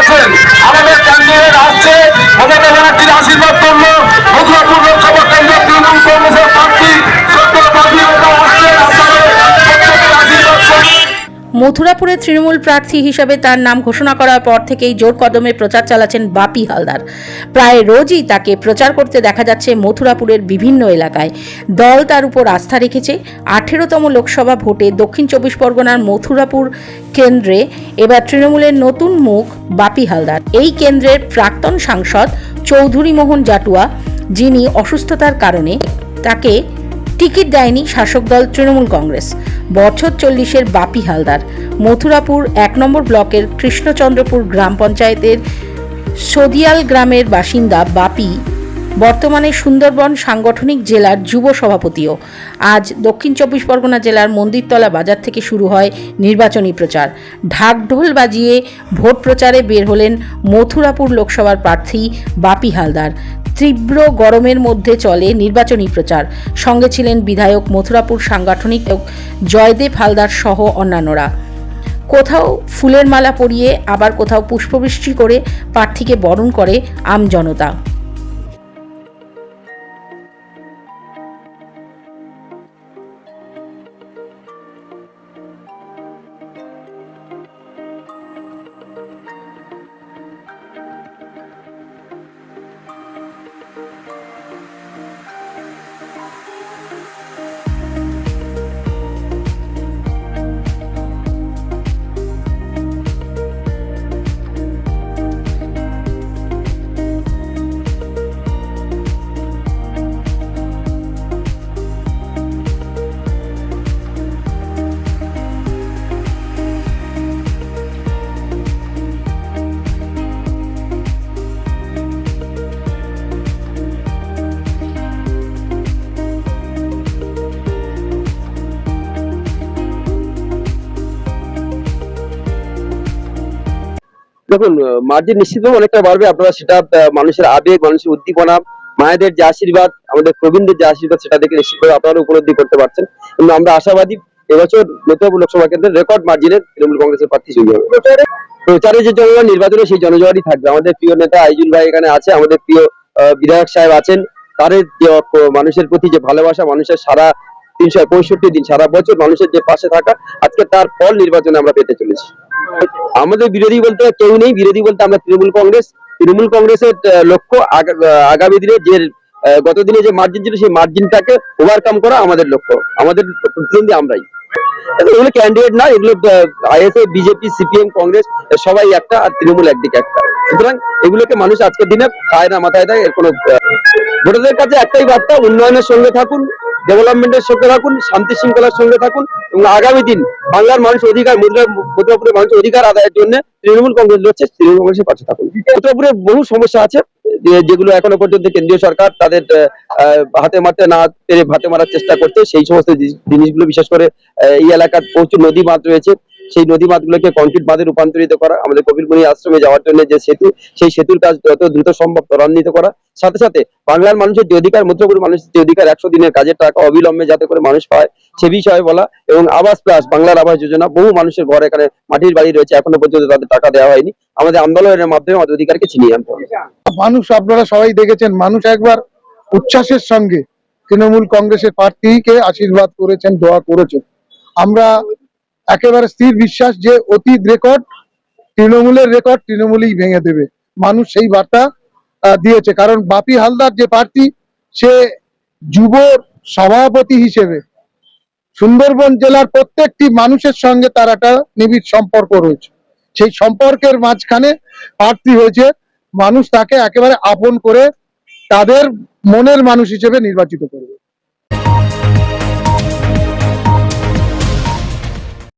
আছেন। আমাদের ক্যান্ডিডেট মথুরাপুরের তৃণমূল প্রার্থী হিসাবে তার নাম ঘোষণা করার পর থেকেই জোর কদমে প্রচার চালাচ্ছেন বাপি হালদার। প্রায় রোজই তাকে প্রচার করতে দেখা যাচ্ছে মথুরাপুরের বিভিন্ন এলাকায়। দল তার উপর আস্থা রেখেছে। আঠেরোতম লোকসভা ভোটে দক্ষিণ চব্বিশ পরগনার মথুরাপুর কেন্দ্রে এবার তৃণমূলের নতুন মুখ বাপি হালদার। এই কেন্দ্রের প্রাক্তন সাংসদ চৌধুরী মোহন জাটুয়া, যিনি অসুস্থতার কারণে তাকে টিকিট দেয়নি শাসক দল তৃণমূল কংগ্রেস। বছর চল্লিশের বাপি হালদার। মথুরাপুর এক নম্বর ব্লকের কৃষ্ণচন্দ্রপুর গ্রাম পঞ্চায়েতের সদিয়াল গ্রামের বাসিন্দা বাপি, বর্তমানে সুন্দরবন সাংগঠনিক জেলার যুব সভাপতিও। আজ দক্ষিণ চব্বিশ পরগনা জেলার মন্দিরতলা বাজার থেকে শুরু হয় নির্বাচনী প্রচার। ঢাকঢোল বাজিয়ে ভোট প্রচারে বের হলেন মথুরাপুর লোকসভার প্রার্থী বাপি হালদার। তীব্র গরমের মধ্যে চলে নির্বাচনী প্রচার। সঙ্গে ছিলেন বিধায়ক মথুরাপুর সাংগঠনিক জয়দেব হালদার সহ অন্যান্যরা। কোথাও ফুলের মালা পরিয়ে আবার কোথাও পুষ্পবৃষ্টি করে প্রার্থীকে বরণ করে আমজনতা দেখুন মার্জিন নিশ্চিতভাবে অনেকটা বাড়বে। আপনারা সেটা মানুষের আবেগ, মানুষের উদ্দীপনা, মায়েদের যে আশীর্বাদ, আমাদের প্রবীণদের যে আশীর্বাদ, সেটা দেখে নিশ্চিতভাবে আপনারা উপলব্ধি করতে পারছেন। কিন্তু আমরা আশাবাদী এবছর মেদিনীপুর লোকসভা কেন্দ্রের রেকর্ড মার্জিনে তৃণমূল কংগ্রেসের প্রার্থী জয়ী হবে। প্রচারে যে জনগণ নির্বাচনে, সেই জনজোয়ারই থাকবে। আমাদের প্রিয় নেতা আইজুল ভাই এখানে আছে, আমাদের প্রিয় বিধায়ক সাহেব আছেন। তাদের মানুষের প্রতি যে ভালোবাসা, মানুষের সারা তিনশো পঁয়ষট্টি দিন সারা বছর মানুষের যে পাশে থাকা, আজকে তার ফল নির্বাচনে আমরা পেতে চলেছি। আমাদের বিরোধী বলতে কেউ নেই। বিরোধী বলতে আমরা তৃণমূল কংগ্রেস। তৃণমূল কংগ্রেসের লক্ষ্য আগামী দিনে যে গত দিনে যে মার্জিন ছিল, সেই মার্জিনটাকে ওভারকাম করা আমাদের লক্ষ্য। আমাদের প্রতিদ্বন্দ্বী আমরাই। এগুলো ক্যান্ডিডেট না, এগুলো আইএসএ, বিজেপি, সিপিএম, কংগ্রেস সবাই একটা আর তৃণমূল একদিকে একটা। সুতরাং এগুলোকে মানুষ আজকের দিনে খায় না, মাথায় দেয়, এর কোনো ভোটারদের কাছে একটাই বার্তা, উন্নয়নের সঙ্গে থাকুন ডেভেলপমেন্টের সঙ্গে থাকুন, শান্তি শৃঙ্খলার সঙ্গে থাকুন এবং আগামী দিন বাংলার মানুষ অধিকার, মুদ্রা মুদ্রাপুরের মানুষ অধিকার আদায়ের জন্য তৃণমূল কংগ্রেস লড়ছে, তৃণমূল কংগ্রেসের পাশে থাকুন। মুদ্রাপুরে বহু সমস্যা আছে যেগুলো এখনও পর্যন্ত কেন্দ্রীয় সরকার তাদের হাতে মারতে না পেরে ভাতে মারার চেষ্টা করছে, সেই সমস্ত জিনিসগুলো বিশেষ করে এই এলাকার প্রচুর নদী বাঁধ রয়েছে। সেই নদী বাঁধগুলোকে কংক্রিট বাঁধে রূপান্তরিত করা, আমাদের কবিরমণি আশ্রমে যাওয়ার জন্য যে সেতু, সেই সেতুর কাজ যত দ্রুত সম্ভব ত্বরান্বিত করা। সাথে সাথে বাংলার মানুষের যে অধিকার মুদ্রাপুর মানুষের যে অধিকার, একশো দিনের কাজের টাকা অবিলম্বে যাতে করে মানুষ পায়, সে বিষয়ে বলা এবং আবাস প্লাস বাংলার আবাস যোজনা, বহু মানুষের ঘর এখানে মাটির বাড়ি রয়েছে, এখনও পর্যন্ত তাদের টাকা দেওয়া হয়নি। আমাদের আন্দোলনের মাধ্যমে আমাদের অধিকারকে ছিনিয়ে আনতে হবে। মানুষ, আপনারা সবাই দেখেছেন, মানুষ একবার উচ্ছ্বাসের সঙ্গে তৃণমূল কংগ্রেসের প্রার্থীকে আশীর্বাদ করেছেন, দোয়া করেছেন। আমরা একেবারে স্থির বিশ্বাস যে অতীত রেকর্ড তৃণমূলের রেকর্ড তৃণমূলই ভেঙে দেবে। মানুষ সেই বার্তা দিয়েছে। কারণ বাপি হালদার যে প্রার্থী, সে যুব সভাপতি হিসেবে সুন্দরবন জেলার প্রত্যেকটি মানুষের সঙ্গে তার একটা নিবিড় সম্পর্ক রয়েছে। সেই সম্পর্কের মাঝখানে প্রার্থী হয়েছে। মানুষ তাকে একেবারে আপন করে তাদের মনের মানুষ হিসেবে নির্বাচিত করবে।